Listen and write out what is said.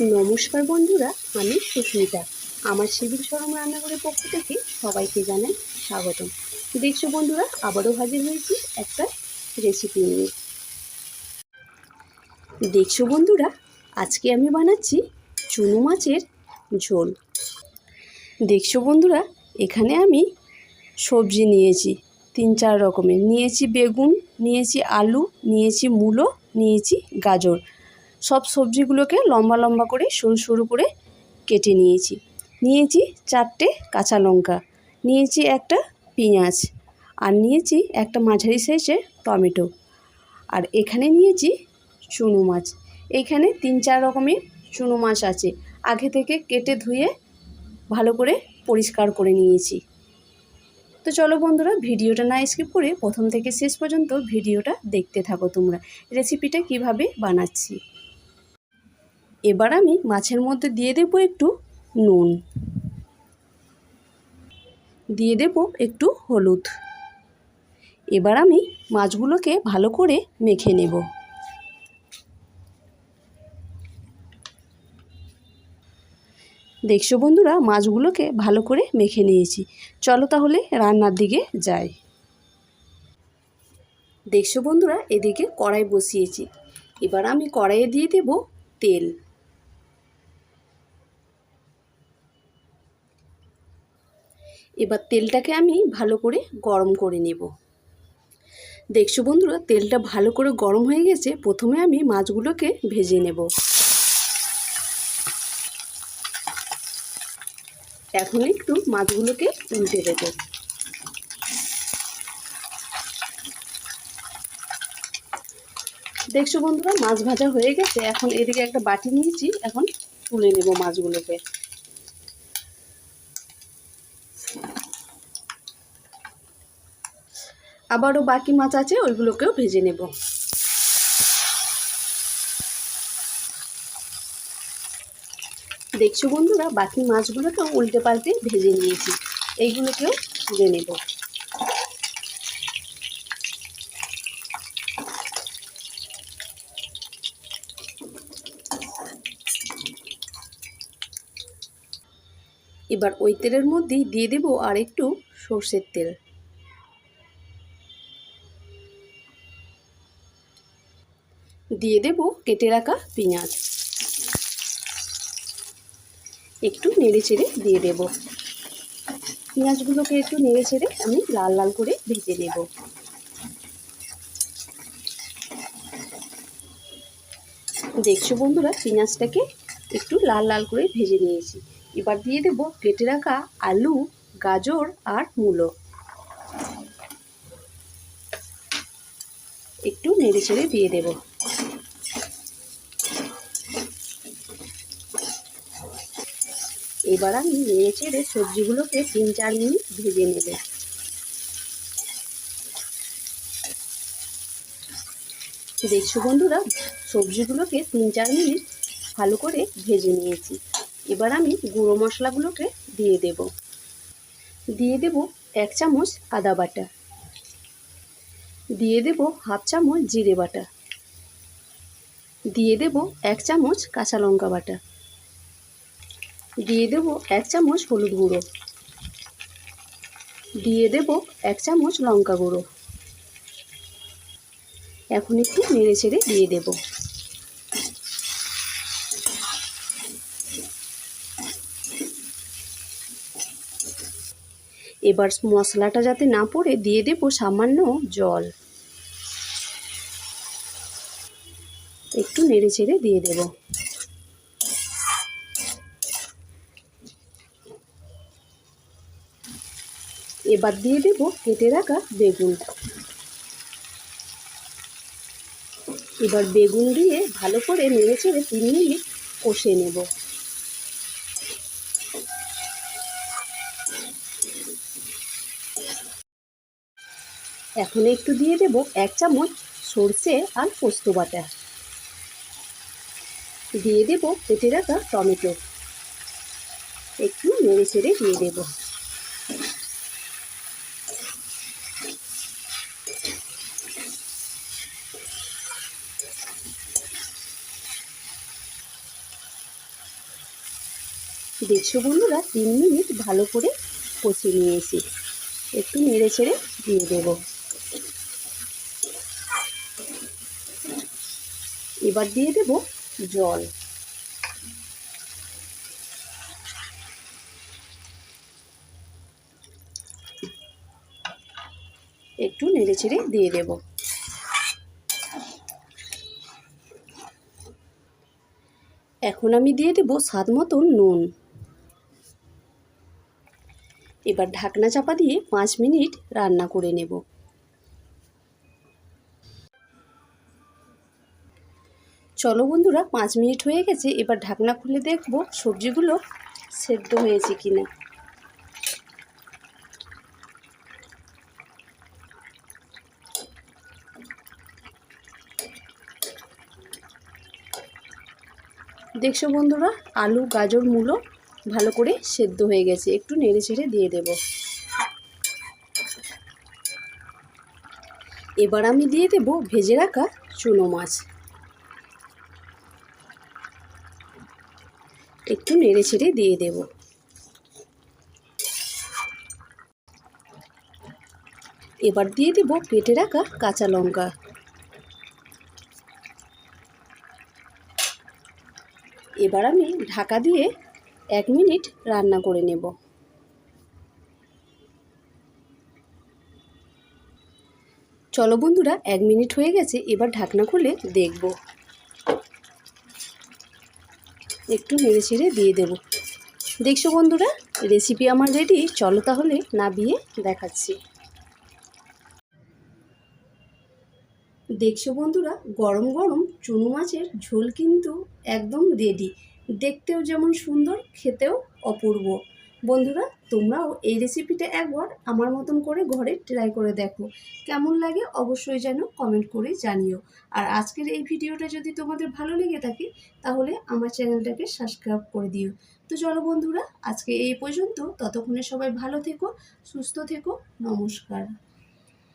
নমস্কার বন্ধুরা, আমি সুস্মিতা। আমার শিবির সরম রান্নাঘরের পক্ষ থেকে সবাইকে জানাই স্বাগতম। দেখছ বন্ধুরা, আবারও হাজির হয়েছি একটা রেসিপি নিয়ে। দেখছ বন্ধুরা, আজকে আমি বানাচ্ছি চুনো মাছের ঝোল। দেখছ বন্ধুরা, এখানে আমি সবজি নিয়েছি, তিন চার রকমের। নিয়েছি বেগুন, নিয়েছি আলু, নিয়েছি মূলো, নিয়েছি গাজর। সব সবজিগুলোকে লম্বা লম্বা করে সরু সরু করে কেটে নিয়েছি। নিয়েছি চারটে কাঁচা লঙ্কা, নিয়েছি একটা পেঁয়াজ আর নিয়েছি একটা মাঝারি সাইজের টমেটো আর এখানে নিয়েছি চুনো মাছ। এখানে তিন চার রকমের চুনো মাছ আছে। আগে থেকে কেটে ধুয়ে ভালো করে পরিষ্কার করে নিয়েছি। তো চলো বন্ধুরা, ভিডিওটা না স্কিপ করে প্রথম থেকে শেষ পর্যন্ত ভিডিওটা দেখতে থাকো তোমরা। রেসিপিটা কীভাবে বানাচ্ছি? এবার আমি মাছের মধ্যে দিয়ে দেবো একটু নুন। দিয়ে দেব একটু হলুদ। এবার আমি মাছগুলোকে ভালো করে মেখে নেব। দেখছ বন্ধুরা, মাছগুলোকে ভালো করে মেখে নিয়েছি। চলো তাহলে রান্নার দিকে যাই। দেখছ বন্ধুরা, এদিকে কড়াই বসিয়েছি। এবার আমি কড়াইয়ে দিয়ে দেব তেল। এবার তেলটাকে আমি ভালো করে গরম করে নেব। দেখছ বন্ধুরা, তেলটা ভালো করে গরম হয়ে গেছে, প্রথমে আমি মাছগুলোকে ভেজে নেব। এখন একটু মাছগুলোকে উল্টে দেবো। দেখছ বন্ধুরা, মাছ ভাজা হয়ে গেছে, এখন এদিকে একটা বাটি নিয়েছি, এখন তুলে নেব মাছগুলোকে। আবারও বাকি মাছ আছে, ওইগুলোকেও ভেজে নেব। দেখছ বন্ধুরা, বাকি মাছগুলোকেও উল্টে পাল্টে ভেজে নিয়েছি, এইগুলোকেও তুলে নেব। এবার ওই তেলের মধ্যেই দিয়ে দেব আর একটু সর্ষের তেল। দিয়ে দেব কেটে রাখা পেঁয়াজ। একটু নেড়ে চেড়ে দিয়ে দেব। পেঁয়াজগুলোকে একটু নেড়ে চেড়ে আমি লাল লাল করে ভেজে নেব। দেখছ বন্ধুরা, পেঁয়াজটাকে একটু লাল লাল করে ভেজে নিয়েছি। এবার দিয়ে দেব কেটে রাখা আলু, গাজর আর মূলো। একটু নেড়ে ছেড়ে দিয়ে দেব। এবার আমি নেড়ে চেড়ে সবজিগুলোকে তিন চার মিনিট ভেজে নেব। দেখছ বন্ধুরা, সবজিগুলোকে তিন চার মিনিট ভালো করে ভেজে নিয়েছি। এবার আমি গুঁড়ো মশলাগুলোকে দিয়ে দেব। দিয়ে দেব এক চামচ আদা বাটা। দিয়ে দেব হাফ চামচ জিরে বাটা। দিয়ে দেব এক চামচ কাঁচা লঙ্কা বাটা। দিয়ে দেব এক চামচ হলুদ গুঁড়ো। দিয়ে দেব এক চামচ লঙ্কা গুঁড়ো। এখন একটু নেড়ে ছেড়ে দিয়ে দেবো। এবার মশলাটা যাতে না পড়ে, দিয়ে দেবো সামান্য জল। একটু নেড়ে ছেড়ে দিয়ে দেব। এবার দিয়ে দেব কেটে রাখা বেগুন এবার বেগুন দিয়ে ভালো করে নেড়ে ছেড়ে তিন মিনিট কষে নেব। এখন একটু দিয়ে দেব এক চামচ সর্ষে আর পোস্ত বাটা। দিয়ে দেব কেটে রাখা টমেটো। একটু নেড়ে ছেড়ে দিয়ে দেব। দেখছ বন্ধুরা, তিন মিনিট ভালো করে কষিয়ে নিয়েছি একটু নেড়ে ছেড়ে দিয়ে দেব। এবার দিয়ে দেব জল। একটু নেড়ে ছেড়ে দিয়ে দেব। এখন আমি দিয়ে দেব স্বাদ মতন নুন। এবার ঢাকনা চাপা দিয়ে পাঁচ মিনিট রান্না করে নেব। চলো বন্ধুরা, পাঁচ মিনিট হয়ে গেছে, এবার ঢাকনা খুলে দেখব সবজিগুলো সেদ্ধ হয়েছে কিনা। দেখছ বন্ধুরা, আলু, গাজর, মূলো ভালো করে সেদ্ধ হয়ে গেছে। একটু নেড়ে ছেড়ে দিয়ে দেব। এবার আমি দিয়ে দেব ভেজে রাখা চুনো মাছ। একটু নেড়ে ছেড়ে দিয়ে দেব। এবার দিয়ে দেব কেটে রাখা কাঁচা লঙ্কা। এবার আমি ঢাকা দিয়ে এক মিনিট রান্না করে নেব। চলো বন্ধুরা, এক মিনিট হয়ে গেছে, এবার ঢাকনা খুলে দেখব। একটু নেড়ে ছেড়ে দিয়ে দেব। দেখছ বন্ধুরা রেসিপি আমার রেডি চলো তাহলে নাবিয়ে দেখাচ্ছি। দেখছ বন্ধুরা, গরম গরম চুনো মাছের ঝোল কিন্তু একদম রেডি দেখতেও যেমন সুন্দর, খেতেও অপূর্ব। বন্ধুরা, তোমরাও এই রেসিপিটা একবার আমার মতন করে ঘরে ট্রাই করে দেখো। কেমন লাগে অবশ্যই যেন কমেন্ট করে জানিও। আর আজকের এই ভিডিওটা যদি তোমাদের ভালো লেগে থাকে, তাহলে আমার চ্যানেলটাকে সাবস্ক্রাইব করে দিও। তো চলো বন্ধুরা, আজকে এই পর্যন্ত। ততক্ষণে সবাই ভালো থেকো, সুস্থ থেকো। নমস্কার।